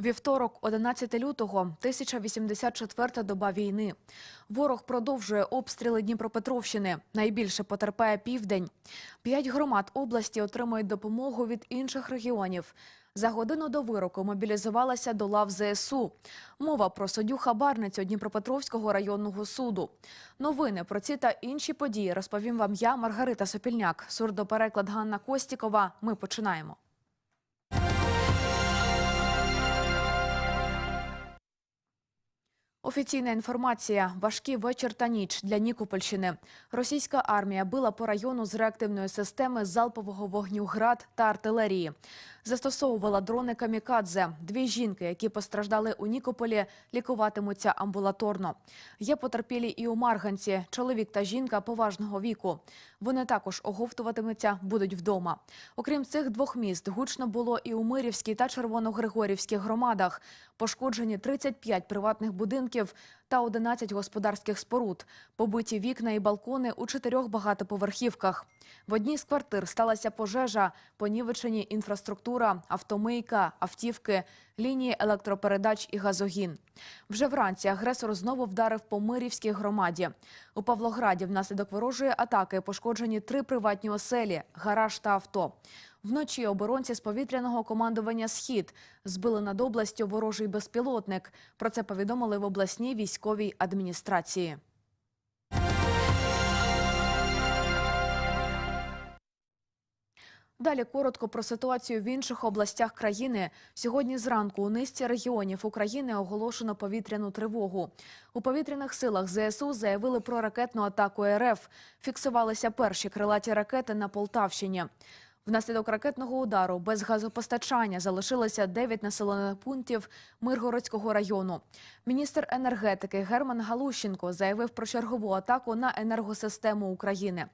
Вівторок, 11 лютого, 1084 доба війни. Ворог продовжує обстріли Дніпропетровщини. Найбільше потерпає південь. П'ять громад області отримують допомогу від інших регіонів. За годину до вироку мобілізувалася до лав ЗСУ. Мова про суддю хабарницю Дніпропетровського районного суду. Новини про ці та інші події розповім вам я, Маргарита Сопільняк. Сурдопереклад Ганна Костікова. Ми починаємо. Офіційна інформація. Важкий вечір та ніч для Нікопольщини. Російська армія била по району з реактивної системи залпового вогню град та артилерії. Застосовувала дрони камікадзе. Дві жінки, які постраждали у Нікополі, лікуватимуться амбулаторно. Є потерпілі і у Марганці. Чоловік та жінка поважного віку. Вони також оговтуватимуться, будуть вдома. Окрім цих двох міст, гучно було і у Мирівській та Червоногригорівській громадах. Пошкоджені 35 приватних будинків та 11 господарських споруд. Побиті вікна і балкони у чотирьох багатоповерхівках. В одній з квартир сталася пожежа, понівечені інфраструктура, автомийка, автівки, лінії електропередач і газогін. Вже вранці агресор знову вдарив по Мирівській громаді. У Павлограді внаслідок ворожої атаки пошкоджені три приватні оселі, гараж та авто. Вночі оборонці з повітряного командування Схід збили над областю ворожий безпілотник. Про це повідомили в обласній військовій адміністрації. Далі коротко про ситуацію в інших областях країни. Сьогодні зранку у низці регіонів України оголошено повітряну тривогу. У повітряних силах ЗСУ заявили про ракетну атаку РФ. Фіксувалися перші крилаті ракети на Полтавщині. Внаслідок ракетного удару без газопостачання залишилося 9 населених пунктів Миргородського району. Міністр енергетики Герман Галущенко заявив про чергову атаку на енергосистему України.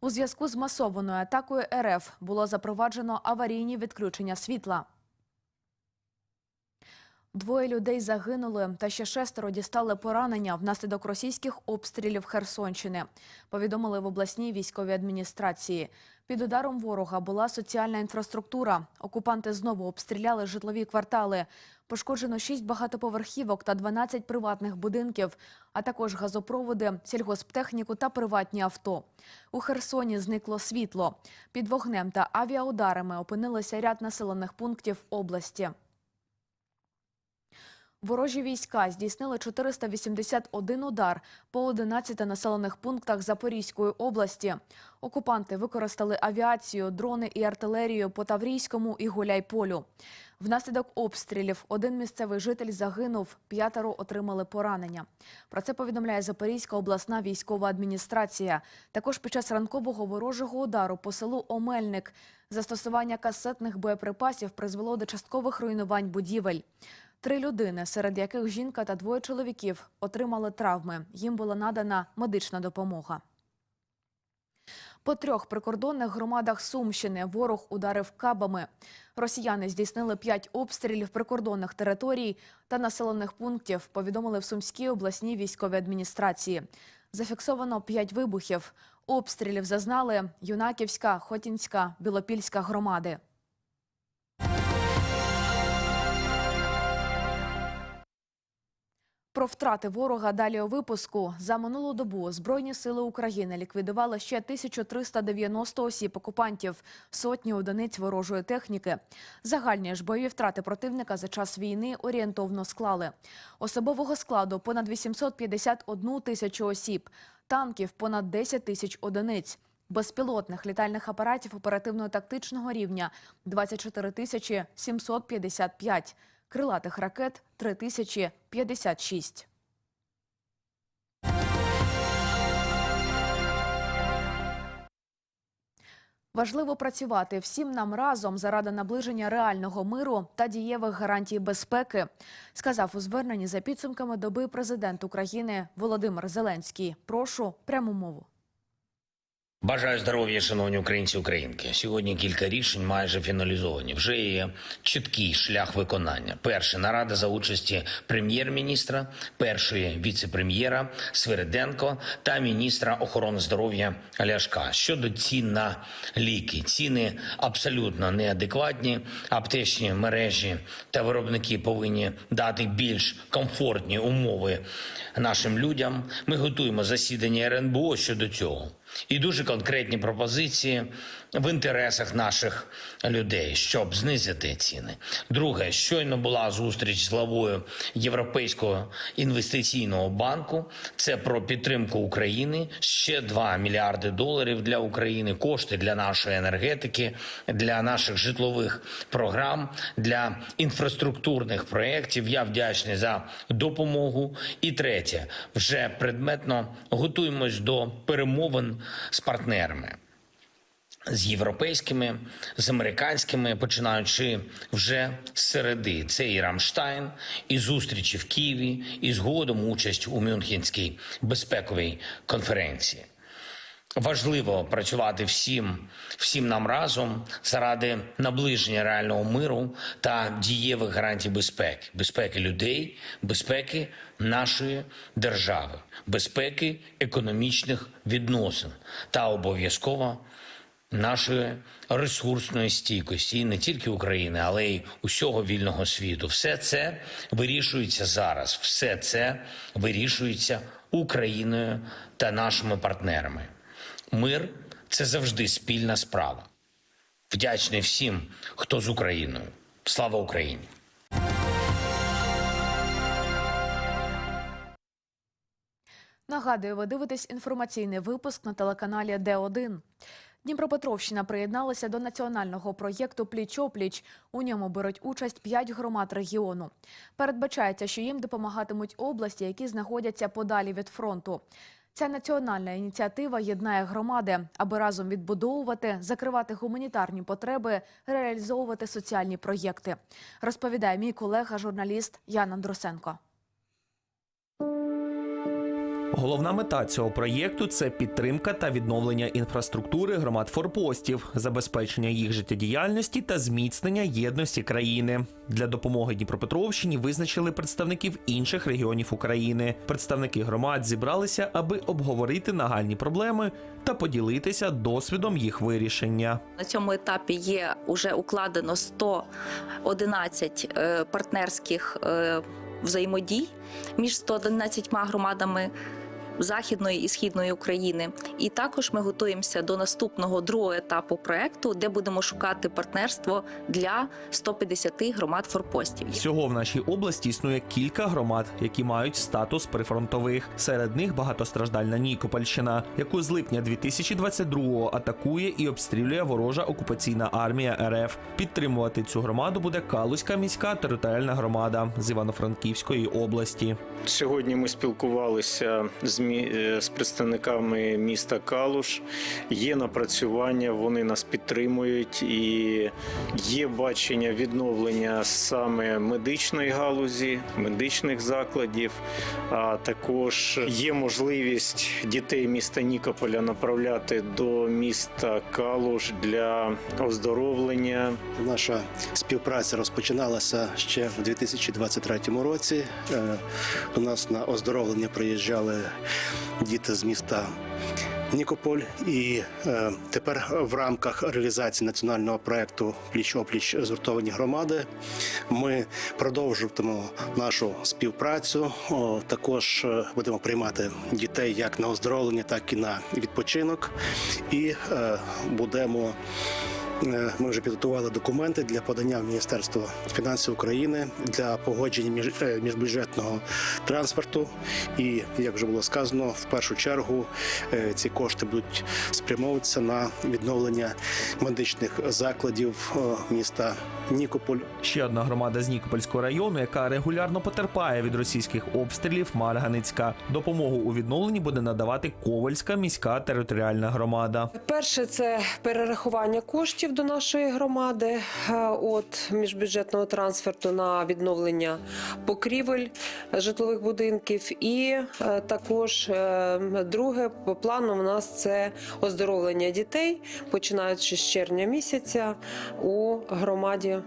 У зв'язку з масованою атакою РФ було запроваджено аварійні відключення світла. Двоє людей загинули, та ще шестеро дістали поранення внаслідок російських обстрілів Херсонщини. Повідомили в обласній військовій адміністрації. Під ударом ворога була соціальна інфраструктура. Окупанти знову обстріляли житлові квартали. Пошкоджено 6 багатоповерхівок та 12 приватних будинків, а також газопроводи, сільгосптехніку та приватні авто. У Херсоні зникло світло. Під вогнем та авіаударами опинилися ряд населених пунктів області. Ворожі війська здійснили 481 удар по 11 населених пунктах Запорізької області. Окупанти використали авіацію, дрони і артилерію по Таврійському і Гуляйполю. Внаслідок обстрілів один місцевий житель загинув, п'ятеро отримали поранення. Про це повідомляє Запорізька обласна військова адміністрація. Також під час ранкового ворожого удару по селу Омельник застосування касетних боєприпасів призвело до часткових руйнувань будівель. Три людини, серед яких жінка та двоє чоловіків, отримали травми. Їм була надана медична допомога. По трьох прикордонних громадах Сумщини ворог ударив кабами. Росіяни здійснили п'ять обстрілів прикордонних територій та населених пунктів, повідомили в Сумській обласній військовій адміністрації. Зафіксовано п'ять вибухів. Обстрілів зазнали Юнаківська, Хотінська, Білопільська громади. Про втрати ворога далі у випуску. За минулу добу Збройні сили України ліквідували ще 1390 осіб окупантів, сотні одиниць ворожої техніки. Загальні ж бойові втрати противника за час війни орієнтовно склали. Особового складу понад 851 тисячу осіб, танків понад 10 тисяч одиниць. Безпілотних літальних апаратів оперативно-тактичного рівня 24 тисячі 755, крилатих ракет 3056. Важливо працювати всім нам разом заради наближення реального миру та дієвих гарантій безпеки, сказав у зверненні за підсумками доби президент України Володимир Зеленський. Прошу пряму мову. Бажаю здоров'я, шановні українці українки. Сьогодні кілька рішень майже фіналізовані. Вже є чіткий шлях виконання. Перше нарада за участі прем'єр-міністра, першої віце-прем'єра Свириденко та міністра охорони здоров'я Ляшка щодо цін на ліки. Ціни абсолютно неадекватні. Аптечні мережі та виробники повинні дати більш комфортні умови нашим людям. Ми готуємо засідання РНБО щодо цього. І дуже конкретні пропозиції в інтересах наших людей, щоб знизити ціни. Друге, щойно була зустріч з главою Європейського інвестиційного банку. Це про підтримку України. Ще 2 мільярди доларів для України. Кошти для нашої енергетики, для наших житлових програм, для інфраструктурних проєктів. Я вдячний за допомогу. І третє, вже предметно готуємось до перемовин з партнерами. З європейськими, з американськими, починаючи вже з середи. Це і Рамштайн, і зустрічі в Києві, і згодом участь у Мюнхенській безпековій конференції. Важливо працювати всім, всім нам разом заради наближення реального миру та дієвих гарантій безпеки, безпеки людей, безпеки нашої держави, безпеки економічних відносин та обов'язково нашої ресурсної стійкості і не тільки України, але й усього вільного світу. Все це вирішується зараз. Все це вирішується Україною та нашими партнерами. Мир це завжди спільна справа. Вдячний всім, хто з Україною. Слава Україні! Нагадую, ви дивитесь інформаційний випуск на телеканалі Д1. Дніпропетровщина приєдналася до національного проєкту Пліч-опліч. У ньому беруть участь п'ять громад регіону. Передбачається, що їм допомагатимуть області, які знаходяться подалі від фронту. Ця національна ініціатива єднає громади, аби разом відбудовувати, закривати гуманітарні потреби, реалізовувати соціальні проєкти. Розповідає мій колега, журналіст Ян Андрусенко. Головна мета цього проєкту це підтримка та відновлення інфраструктури громад форпостів, забезпечення їх життєдіяльності та зміцнення єдності країни. Для допомоги Дніпропетровщині визначили представників інших регіонів України. Представники громад зібралися, аби обговорити нагальні проблеми та поділитися досвідом їх вирішення. На цьому етапі є уже укладено 111 е, партнерських е, взаємодій між 111 громадами. Західної і східної України, і також ми готуємося до наступного другого етапу проекту, де будемо шукати партнерство для 150 громад форпостів. Всього в нашій області існує кілька громад, які мають статус прифронтових. Серед них багатостраждальна Нікопольщина, яку з липня 2022-го атакує і обстрілює ворожа окупаційна армія РФ. Підтримувати цю громаду буде Калузька міська територіальна громада з Івано-Франківської області. Сьогодні ми спілкувалися з, з представниками міста Калуш. Є напрацювання, вони нас підтримують і є бачення відновлення саме медичної галузі, медичних закладів. А також є можливість дітей міста Нікополя направляти до міста Калуш для оздоровлення. Наша співпраця розпочиналася ще в 2023 році. Е, До нас на оздоровлення приїжджали діти з міста. Нікополь, і е, тепер в рамках реалізації національного проекту Пліч-опліч згуртовані громади ми продовжуватимемо нашу співпрацю. О, також е, будемо приймати дітей як на оздоровлення, так і на відпочинок. І е, будемо Ми вже підготували документи для подання в Міністерство фінансів України для погодження між, е, міжбюджетного транспорту. І як вже було сказано, в першу чергу е, ці кошти будуть спрямовуватися на відновлення медичних закладів е, міста Нікополь. Ще одна громада з Нікопольського району, яка регулярно потерпає від російських обстрілів, Марганицька. Допомогу у відновленні буде надавати Ковальська міська територіальна громада. Перше це перерахування коштів до нашої громади е, от міжбюджетного трансферту на відновлення покрівель житлових будинків. І е, також е, друге по плану у нас це оздоровлення дітей, починаючи з червня місяця у громаді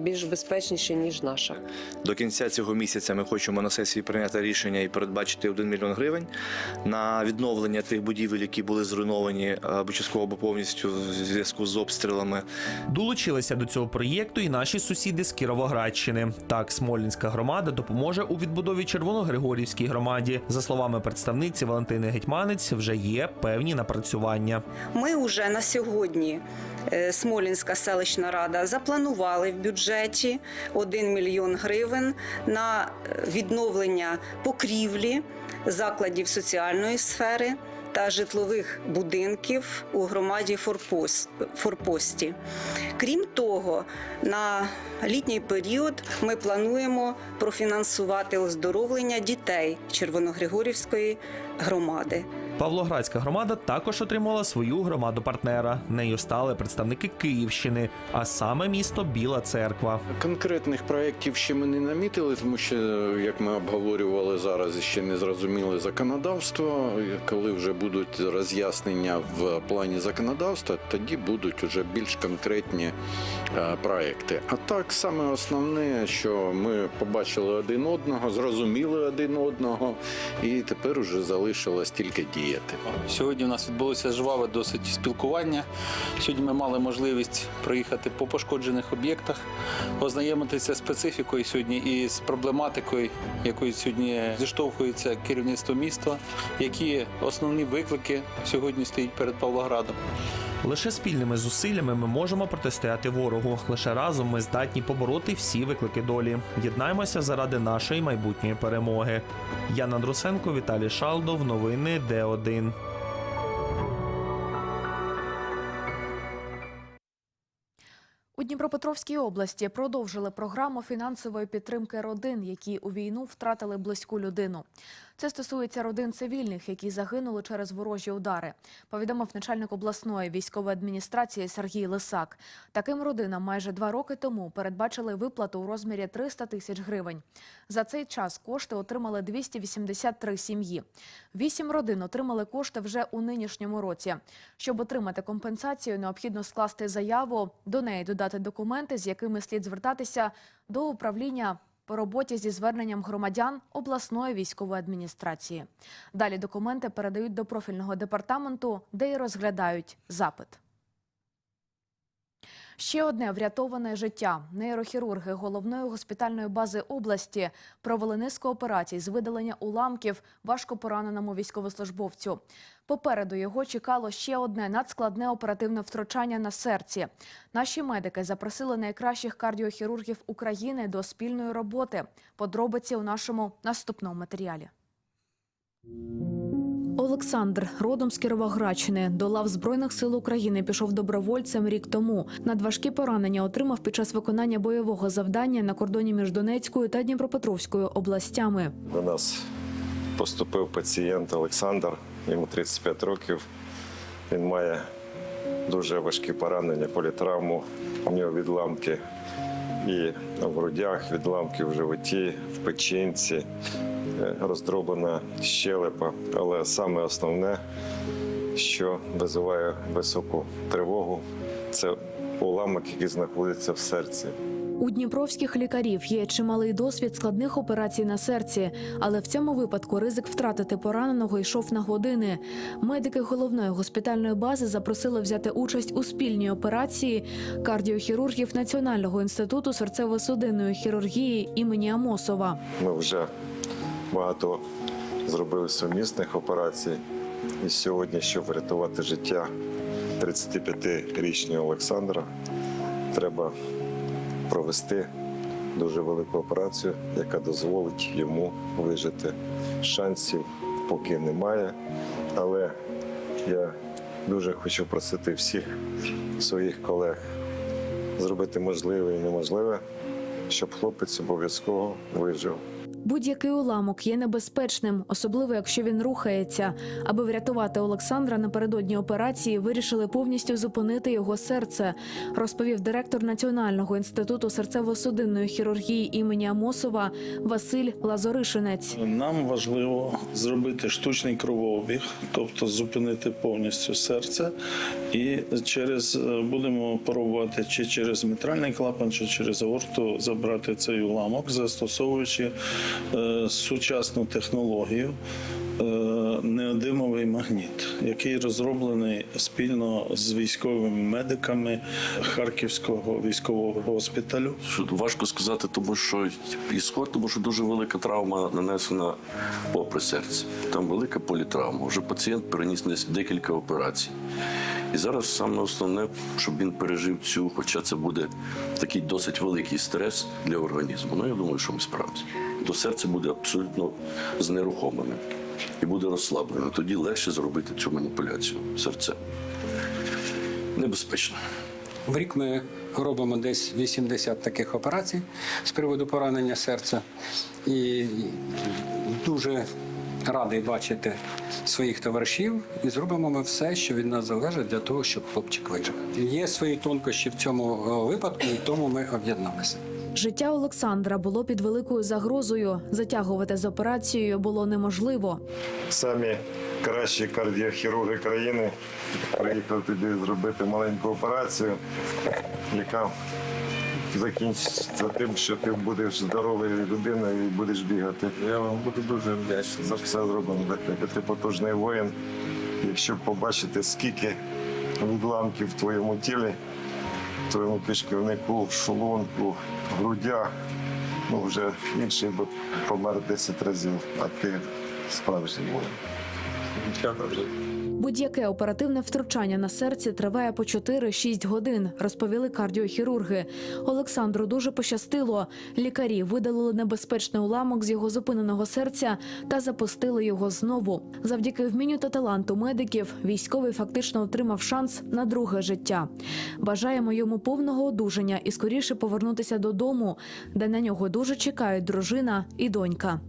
більш безпечніше ніж наша. До кінця цього місяця ми хочемо на сесії прийняти рішення і передбачити 1 мільйон гривень на відновлення тих будівель, які були зруйновані або частково або повністю в зв'язку з обстрілами. Долучилися до цього проєкту і наші сусіди з Кіровоградщини. Так, Смолінська громада допоможе у відбудові Червоногригорівській громаді. За словами представниці Валентини Гетьманець, вже є певні напрацювання. Ми вже на сьогодні, е, Смолінська селищна рада, запланували в бюджеті 1 мільйон гривень на е, відновлення покрівлі закладів соціальної сфери та житлових будинків у громаді Форпост, Форпості. Крім того, на літній період ми плануємо профінансувати оздоровлення дітей Червоногригорівської громади. Павлоградська громада також отримала свою громаду партнера. Нею стали представники Київщини, а саме місто Біла Церква. Конкретних проєктів ще ми не намітили, тому що, як ми обговорювали зараз, ще не зрозуміли законодавство. Коли вже будуть роз'яснення в плані законодавства, тоді будуть вже більш конкретні е, проекти. А так, саме основне, що ми побачили один одного, зрозуміли один одного, і тепер уже залишилось тільки діяти. Сьогодні у нас відбулося жваве досить спілкування. Сьогодні ми мали можливість проїхати по пошкоджених об'єктах, ознайомитися специфікою сьогодні і з проблематикою, якою сьогодні зіштовхується керівництво міста, які основні виклики сьогодні стоять перед Павлоградом. Лише спільними зусиллями ми можемо протистояти ворогу. Лише разом ми здатні побороти всі виклики долі. Єднаймося заради нашої майбутньої перемоги. Яна Друсенко, Віталій Шалдов. Новини Д1. У Дніпропетровській області продовжили програму фінансової підтримки родин, які у війну втратили близьку людину. Це стосується родин цивільних, які загинули через ворожі удари. Повідомив начальник обласної військової адміністрації Сергій Лисак. Таким родинам майже два роки тому передбачили виплату у розмірі 300 тисяч гривень. За цей час кошти отримали 283 сім'ї. Вісім родин отримали кошти вже у нинішньому році. Щоб отримати компенсацію, необхідно скласти заяву, до неї додати документи, з якими слід звертатися до управління по роботі зі зверненням громадян обласної військової адміністрації. Далі документи передають до профільного департаменту, де й розглядають запит. Ще одне врятоване життя. Нейрохірурги головної госпітальної бази області провели низку операцій з видалення уламків важкопораненому військовослужбовцю. Попереду його чекало ще одне надскладне оперативне втручання на серці. Наші медики запросили найкращих кардіохірургів України до спільної роботи. Подробиці у нашому наступному матеріалі. Олександр, родом з Кіровоградщини, до лав Збройних сил України пішов добровольцем рік тому. Надважкі поранення отримав під час виконання бойового завдання на кордоні між Донецькою та Дніпропетровською областями. До нас поступив пацієнт Олександр, йому 35 років. Він має дуже важкі поранення, політравму. У нього відламки і в грудях, відламки в животі, в печінці, е, роздроблена щелепа. Але саме основне, що визиває високу тривогу, це уламок, який знаходиться в серці. У дніпровських лікарів є чималий досвід складних операцій на серці, але в цьому випадку ризик втратити пораненого йшов на години. Медики головної госпітальної бази запросили взяти участь у спільній операції кардіохірургів Національного інституту серцево-судинної хірургії імені Амосова. Ми вже багато зробили сумісних операцій. І сьогодні, щоб врятувати життя 35-річного Олександра, треба провести дуже велику операцію, яка дозволить йому вижити. Шансів поки немає, але я дуже хочу просити всіх своїх колег зробити можливе і неможливе, щоб хлопець обов'язково вижив. Будь-який уламок є небезпечним, особливо якщо він рухається. Аби врятувати Олександра напередодні операції, вирішили повністю зупинити його серце, розповів директор Національного інституту серцево-судинної хірургії імені Амосова Василь Лазоришинець. Нам важливо зробити штучний кровообіг, тобто зупинити повністю серце, і через е, будемо пробувати чи через мітральний клапан, чи через аорту забрати цей уламок, застосовуючи е, сучасну технологію. е, Неодимовий магніт, який розроблений спільно з військовими медиками Харківського військового госпіталю. Важко сказати, тому що ісход, тому що дуже велика травма нанесена попри серце. Там велика політравма. Вже пацієнт переніс декілька операцій. І зараз саме основне, щоб він пережив цю, хоча це буде такий досить великий стрес для організму. Ну я думаю, що ми справимося. То серце буде абсолютно знерухомлене і буде розслаблене. Тоді легше зробити цю маніпуляцію серцем. Небезпечно. В рік ми робимо десь 80 таких операцій з приводу поранення серця. І дуже радий бачити своїх товаришів. І зробимо ми все, що від нас залежить для того, щоб хлопчик вижив. Є свої тонкощі в цьому е, випадку, і тому ми об'єдналися. Життя Олександра було під великою загрозою. Затягувати з операцією було неможливо. Самі кращі кардіохірурги країни приїхали тобі зробити маленьку операцію, яка закінчиться тим, що ти будеш здоровою людиною і будеш бігати. Я вам буду дуже вдячний за все зроблено. Ти потужний воїн. Якщо побачити, скільки відламків в твоєму тілі, в твоєму кишківнику, в шлунку, в грудях, ну вже інший би помер 10 разів, а ти справжній воїн. Будь-яке оперативне втручання на серці триває по 4-6 годин, розповіли кардіохірурги. Олександру дуже пощастило. Лікарі видалили небезпечний уламок з його зупиненого серця та запустили його знову. Завдяки вмінню та таланту медиків військовий фактично отримав шанс на друге життя. Бажаємо йому повного одужання і скоріше повернутися додому, де на нього дуже чекають дружина і донька.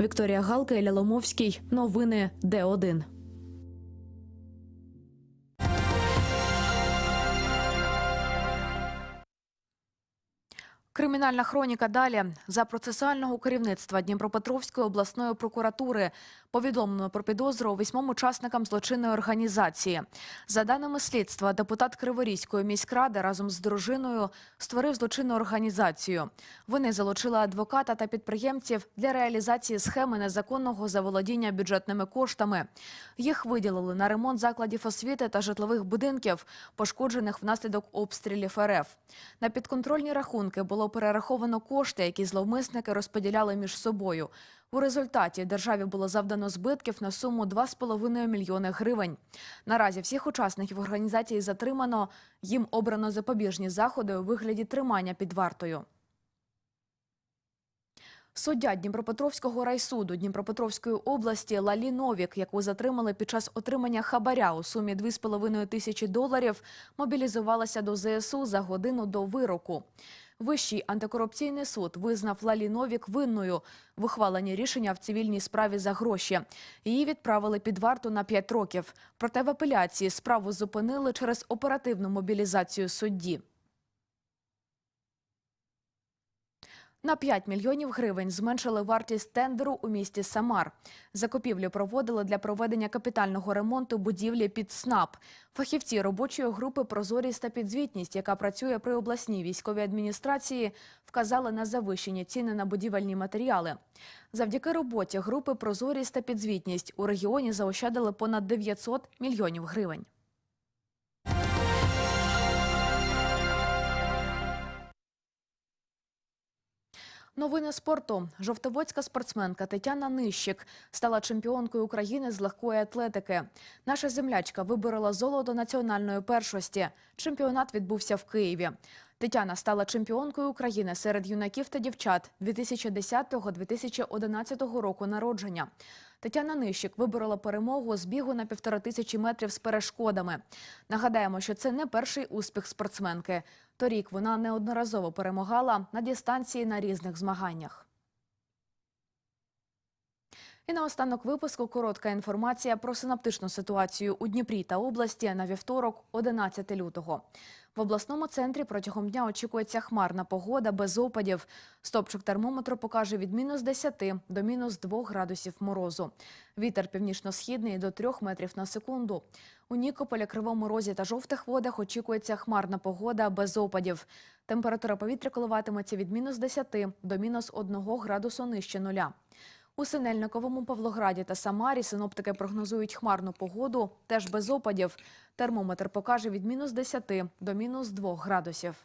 Вікторія Галка Ілля Ломовський. Новини Д1. Кримінальна хроніка далі за процесуального керівництва Дніпропетровської обласної прокуратури повідомлено про підозру восьмом учасникам злочинної організації. За даними слідства, депутат Криворізької міськради разом з дружиною створив злочинну організацію. Вони залучили адвоката та підприємців для реалізації схеми незаконного заволодіння бюджетними коштами. Їх виділили на ремонт закладів освіти та житлових будинків, пошкоджених внаслідок обстрілів РФ. На підконтрольні рахунки було перераховано кошти, які зловмисники розподіляли між собою. У результаті державі було завдано збитків на суму 2,5 мільйони гривень. Наразі всіх учасників організації затримано. Їм обрано запобіжні заходи у вигляді тримання під вартою. Суддя Дніпропетровського райсуду Дніпропетровської області Лалі Новік, яку затримали під час отримання хабаря у сумі 2,5 тисячі доларів, мобілізувалася до ЗСУ за годину до вироку. Вищий антикорупційний суд визнав Лалі Новік винною в ухваленні рішення в цивільній справі за гроші. Її відправили під варту на 5 років. Проте в апеляції справу зупинили через оперативну мобілізацію судді. На 5 мільйонів гривень зменшили вартість тендеру у місті Самар. Закупівлю проводили для проведення капітального ремонту будівлі під СНАП. Фахівці робочої групи «Прозорість та підзвітність», яка працює при обласній військовій адміністрації, вказали на завищені ціни на будівельні матеріали. Завдяки роботі групи «Прозорість та підзвітність» у регіоні заощадили понад 900 мільйонів гривень. Новини спорту. Жовтоводська спортсменка Тетяна Нищик стала чемпіонкою України з легкої атлетики. Наша землячка виборола золото національної першості. Чемпіонат відбувся в Києві. Тетяна стала чемпіонкою України серед юнаків та дівчат 2010-2011 року народження. Тетяна Нищик виборола перемогу з бігу на півтора тисячі метрів з перешкодами. Нагадаємо, що це не перший успіх спортсменки. Торік вона неодноразово перемагала на дистанції на різних змаганнях. І наостанок випуску коротка інформація про синаптичну ситуацію у Дніпрі та області на вівторок, 11 лютого. В обласному центрі протягом дня очікується хмарна погода без опадів. Стопчик термометру покаже від мінус 10 до мінус 2 градусів морозу. Вітер північно-східний до 3 метрів на секунду. У Нікополі, Кривому Розі та жовтих водах очікується хмарна погода без опадів. Температура повітря коливатиметься від мінус 10 до мінус 1 градусу нижче нуля. У Синельниковому, Павлограді та Самарі синоптики прогнозують хмарну погоду, теж без опадів. Термометр покаже від мінус 10 до мінус 2 градусів.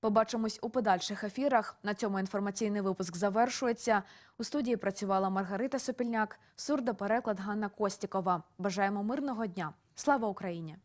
Побачимось у подальших ефірах. На цьому інформаційний випуск завершується. У студії працювала Маргарита Сопільняк, сурдопереклад Ганна Костікова. Бажаємо мирного дня. Слава Україні!